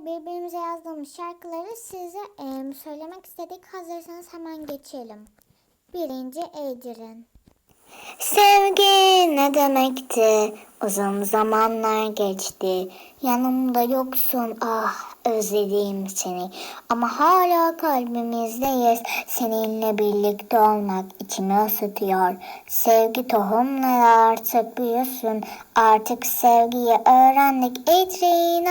birbirimize yazdığımız şarkıları size em, söylemek istedik. Hazırsanız hemen geçelim. Birinci Ecrin. Sevgi ne demekti? Uzun zamanlar geçti. Yanımda yoksun ah özlediğim seni. Ama hala kalbimizdeyiz. Seninle birlikte olmak içimi ısıtıyor. Sevgi tohumları artık büyüsün. Artık sevgiyi öğrendik. Ecrin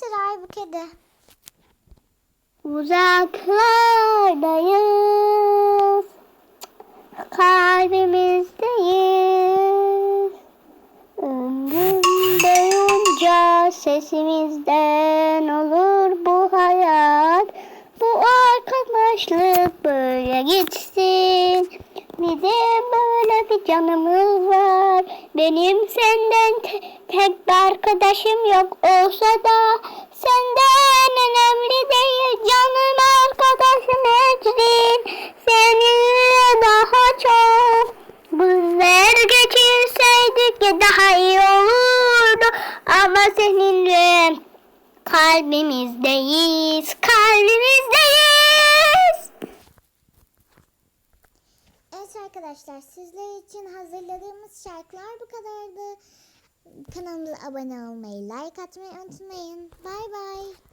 Aybuke. Sıra Aybüke'de. Uzaklardayız. Kalbimizdeyiz. Ömrüm boyunca sesimizden olur bu hayat. Bu arkadaşlık böyle gitsin. Bizim böyle bir canımız var. Benim senden te- tek bir arkadaşım yok olsa da senden önemli değil canım arkadaşım Ecrin. Seninle daha çok Bizler geçirseydik ya daha iyi olurdu ama seninle kalbimizdeyiz. Arkadaşlar sizler için hazırladığımız şarkılar bu kadardı. Kanalımıza abone olmayı, like atmayı unutmayın. Bay bay.